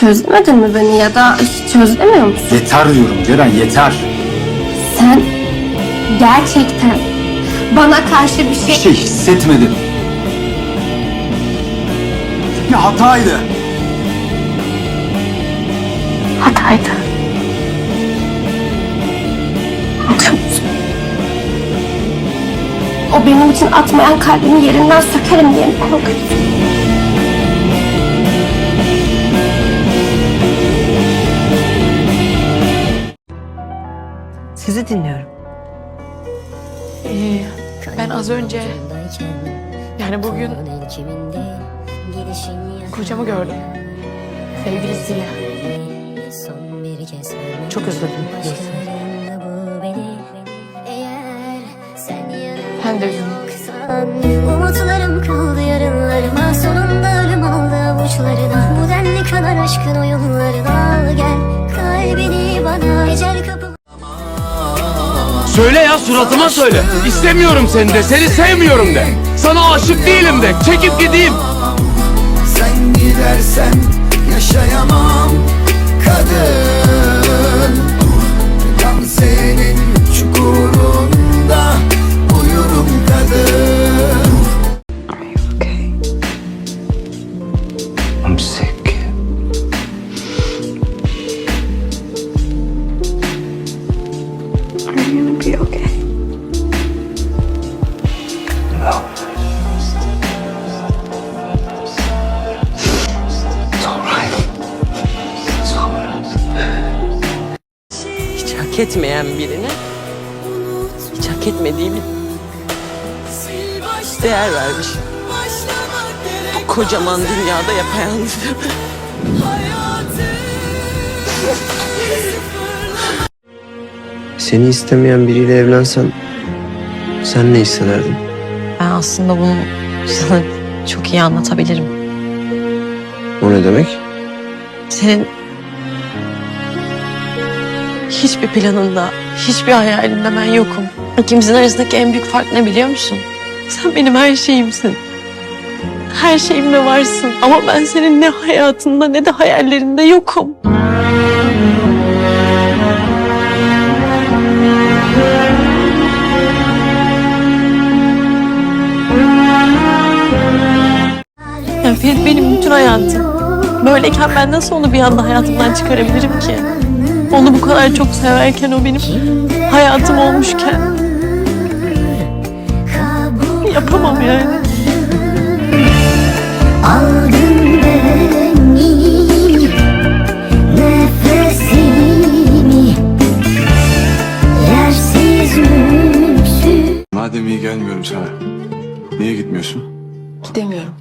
çözemedin mi beni ya da hiç çözemiyor musun? Yeter diyorum Ceren yeter. Sen gerçekten bana karşı bir Bir şey... şey hissetmedim. Ne hataydı. Hataydı. O benim için atmayan kalbimi yerinden sökerim diye mi korkuyorsun? Sizi dinliyorum. Ee, ben az önce yani bugün kocamı gördüm. Sevgilisiyle. Çok özledim. Ben de üzüldüm. Umutlarım kaldı yarınlarıma Sonunda ölüm aldı avuçlarına Bu denli kadar aşkın oyunlarına Al gel Söyle ya suratıma söyle. İstemiyorum seni de, seni sevmiyorum de. Sana aşık değilim de. Çekip gideyim. Sen gidersen yaşayamam kadın Tam senin çukurunda uyurum kadın I'm sick. Are you gonna be okay? No. It's alright. It's alright. Hiç hak etmeyen birine hiç hak etmediği bir değer vermiş. Bu kocaman dünyada yapayalnız. Seni istemeyen biriyle evlensen sen ne hissederdin? Ben aslında bunu sana çok iyi anlatabilirim. O ne demek? Senin hiçbir planında, hiçbir hayalinde ben yokum. İkimizin arasındaki en büyük fark ne biliyor musun? Sen benim her şeyimsin. Her şeyimde varsın ama ben senin ne hayatında ne de hayallerinde yokum. Benim bütün hayatım. Böyleyken ben nasıl onu bir anda hayatımdan çıkarabilirim ki? Onu bu kadar çok severken o benim hayatım olmuşken yapamam yani. Madem iyi gelmiyorum sana, niye gitmiyorsun? Gidemiyorum.